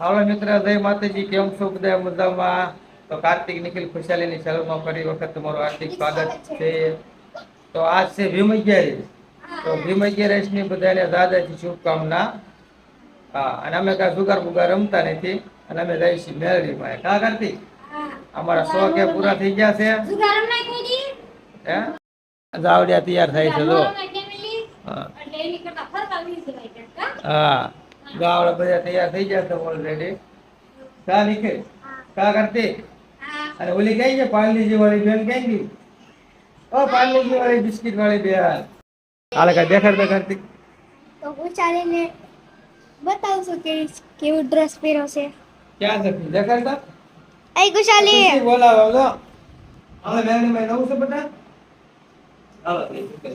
હાલો મિત્ર જય માતાજી કેમ છો બધા મજામાં? તો કાર્તિક નિખિલ ખુશાલીની ચેનલમાં ફરી વખત તમારું હાર્દિક સ્વાગત છે. તો આજ છે ભીમ અગિયારી તો ભીમ અગિયારસની બધાને દાદાજી શુભકામના. હા અને અમે કાંઈ જુગાર બુગાર રમતા નથી અને અમે જઈએ છીએ મેળવીમાં કા કાર્તિક? અમારા સો કે પૂરા થઈ ગયા છે? હે? જાવડિયા તૈયાર થાય છે જો. હા. હા. ગાવડા બધા તૈયાર થઈ ગયા છે ઓલરેડી કા નિખિલ કા કાર્તિક હા અને ઓલી કઈ છે પાર્લીજી વાળી બેન કઈ ગઈ ઓ પાર્લીજી વાળી બિસ્કિટ વાળી બેન હાલે કા દેખાડ દે કાર્તિક તો હું ચાલીને બતાવશું કે કેવું ડ્રેસ પહેર્યો છે ક્યાં છે દેખાડ દે એ કુશાલી ખુશી બોલાવો જો હાલે બેન મેં નવું છે બધા હાલો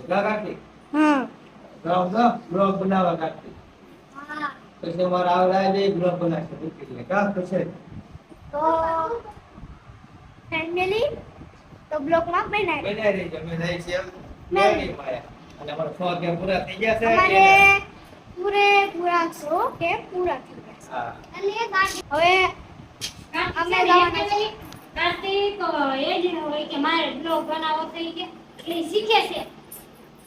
કા કાર્તિક હા બ્લોગ જો બ્લોગ બનાવવા કાર્તિક પછી મારા આવડા બે ગ્રુપ બનાવશે એટલે કા થશે તો ફેમિલી તો બ્લોકમાં બનાવી બનાવી રહીજો અમે જાય છે મેળી માયા અને અમારો સો કે પૂરા થઈ ગયા છે. અમારે પૂરે પૂરા સો કે પૂરા થઈ ગયા હા. છે હવે અમે જવાના છે કાર્તિક એ જ હોય કે મારે બ્લોગ બનાવવો થઈ કે એટલે શીખે છે.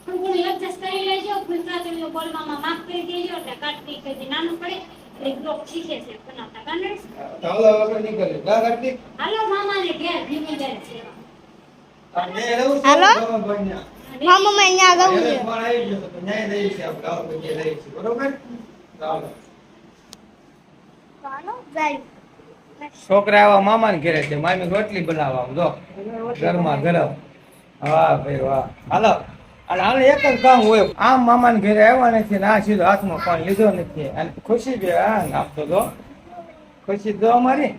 થોડું એડજસ્ટ કરી લેજો ગુજરાતીનો બોલવામાં માફ કરી દેજો એટલે કાર્તિક હજી નાનું પડે એક બ્લોક શીખે છે. બનાવતા કાને ચાલો આપણે નીકળીએ. ના કાર્તિક? હાલો મામાને ઘેર ધીમે ઘેર છે છે? હાલો? મામા ભણ્યા. અહીંયા જવું એને છે ફોન આવી ગયો તો ન્યાય દઈએ છીએ આપણે આવું કરીએ દઈએ છે. બરોબર? ચાલો ચાલો જાય. છોકરા આવા મામા ને ઘેરે છે. મામી રોટલી બનાવવા જો ગરમા. ગરમ વાહ ભાઈ વાહ. હાલો. અને હાલ એક જ કામ હોય. આમ મામા ને ઘરે આવ્યા નથી ને આ સીધો હાથમાં ફોન લીધો નથી. અને ખુશી બે હા આપતો તો ખુશી દો અમારી.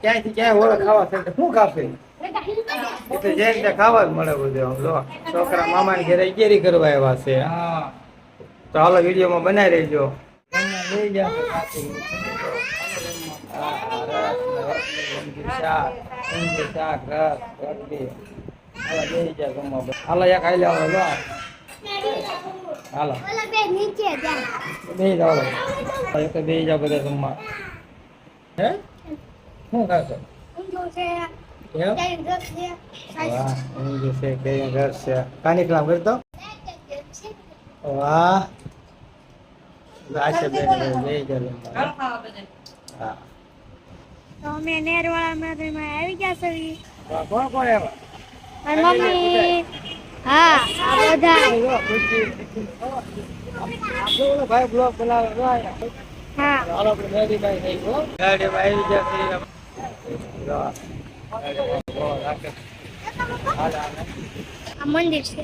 ક્યાંયથી ક્યાંય ઓળખ ખાવા છે શું કાપે એટલે જે રીતે ખાવા જ મળે બધું આમ જો. છોકરા મામા ને ઘરે કેરી કરવા આવ્યા છે. તો હાલો વિડીયોમાં બનાવી રહેજો લઈ ઊંધિયું શાક, રસ, રોટલી. હાલો એક ખાઈ લેવાનો લો. હાલો. ઓલા બે જાય જાઓ. એક તો બેસી જાઓ બધા જમવા. હે? શું ખાશો? ઊંધો છે એમ? ત્યાં છે વાહ ઊંધિયું છે કેરીનું રસ છે. કાની કલામ કરતો વાહ. ગાશે બેન જાઓ જમવા હા. તો અમે નેરવાળા મેળવીમાં આવી ગયા છીએ કોણ કોણ એવા અને મમ્મી હા આ બધા. ભાઈ બ્લોગ બનાવે. હા. હાલો આપણે મેડીભાઈ થઈ ગયો. મેડીભાઈ આવી જશે. આ મંદિર છે.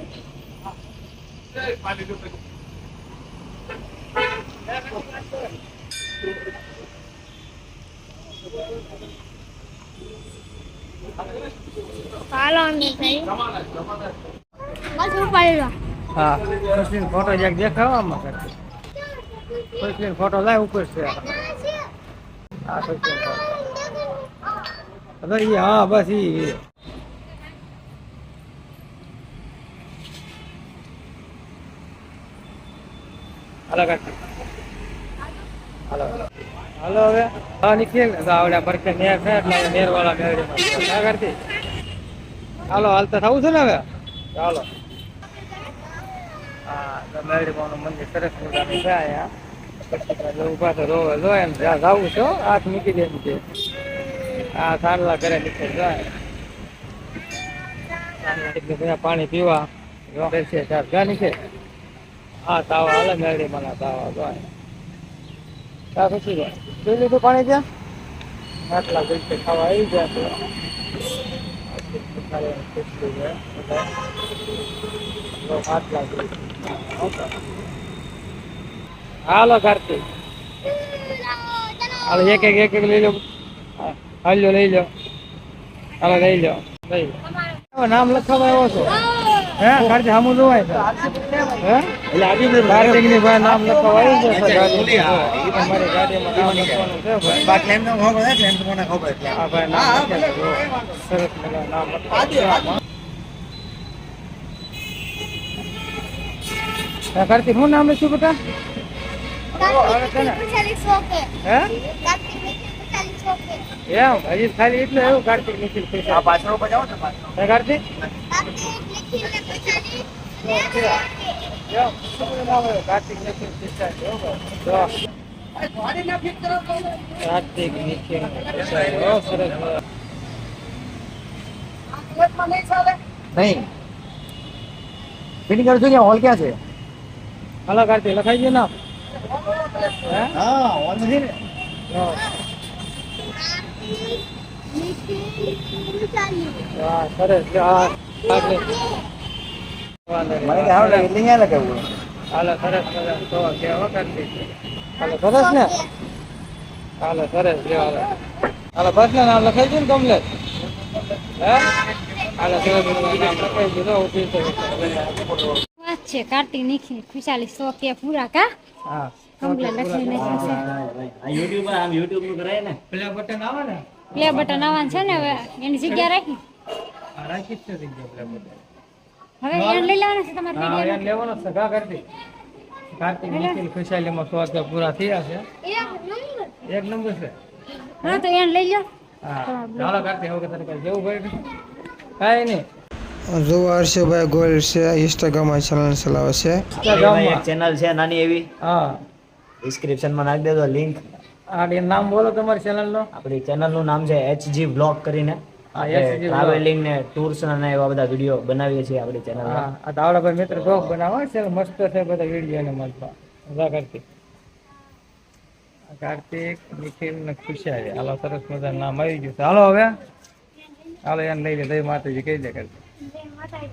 ઉપાડી લો હા ખુશીનો હાલો હવે. હા નીકળી ને. આવડે પરખે નેર છે નેર વાળા કરતી હાલો હાલતા થવું છે ને હવે? ચાલો. હા તો છે રોવે જોઈએ ને જ્યાં છે હાથ મૂકી દે છે ઘરે નીકળી જાય પાણી પીવા, જો છે, ચાર નીચે હા તાવા હાલે મેળી મને તાવા જોઈએ તા પછી જાય લીધું પાણી ત્યાં? આટલા ગલતે ખાવા આવી ગયા તો આટલા હાલો કાર્તિક હાલો એક એક એક એક લઈ લો. હા, હાલ્યો લઈ લો. હાલો લઈ લો. લઈ લો. નામ લખાવા આવ્યો છો? હે કાર્તિક સામું જોવાય છે હે કાર્તિકની ભાઈ નામ લખાવા આવી જશે ગાડી તમારી ગાડીમાં નામ લખવાનું છે ભાઈ હા ભાઈ નામ લખેલું છે. સરસ મજાનું નામ લખેલું છે આમાં. હા, કાર્તિક શું નામ લખ્યું બેટા હવે છે ને ખુશાલી શોકે હે કાર્તિક નિખિલ ખુશાલી શોકે એમ હજી ખાલી એટલું એવું કાર્તિક નિખિલ ખુશાલ પાછળ બજાવો ને પાછળ કાર્તિક નિખિલ નહીં ફિટિંગ હોલ ક્યાં છે? હલો કાર્તિક લખાઈ ગયો ના હે? હા હોલ નથી ને. સરસ મને કે એટલે અહીંયા લગાવ્યું હાલો સરસ સરસ. તો કેવો કાર્તિક હાલો સરસ ને? હાલો સરસ જો હાલો. હાલો બસ ને નામ લખાઈ ગયું ને કમલેશ હે? હાલો સરસ નામ લખાઈ ગયું તો ઊભી વાત છે કાર્તિક નિખિલ ખુશાલી સો કે પૂરા કા? હા. કમ્પ્લેટ લખી નાખ્યું છે આ યુટ્યુબ આમ યુટ્યુબનું કરાય ને? પ્લે બટન આવે ને? પ્લે બટન આવવાનું છે ને હવે? એની જગ્યા રાખી? આ રાખી છે જગ્યા પ્લે બટન હવે એને લઈ લેવાના છે તમારે હા વીડિયો લેવાનો. છે કા કાર્તિક કાર્તિક નિખિલ ખુશાલીમાં સો કે પૂરા થયા છે. એક નંબર. છે? હા તો એને લઈ લો હા ચાલો કાર્તિક હવે તારે કાંઈ જેવું ભાઈ કાંઈ નહીં. જો હર્ષભાઈ ગોયલ છે ઇન્સ્ટાગ્રામમાં ચેનલ ચલાવે છે. એક ચેનલ છે નાની એવી. હા. ડિસ્ક્રિપ્શનમાં નાખી દેજો લિંક આ નામ બોલો તમારી ચેનલનો આપણી ચેનલનું નામ છે એચજી બ્લોગ કરીને. ટ્રાવેલિંગ ને ટૂર્સ અને એવા બધા વીડિયો બનાવીએ છીએ આપણી ચેનલમાં હા આ તાવડા ભાઈ મિત્ર શોખ બનાવે છે મસ્ત છે બધા વીડિયો ને મળતા મજા કાર્તિક આ કાર્તિક નિખિલ ને ખુશાલી. હાલો સરસ મજા નામ આવી ગયું છે. હાલો હવે. હાલો એને લઈ લે. દઈ માતાજી કહી દે કરતી. માતાજી.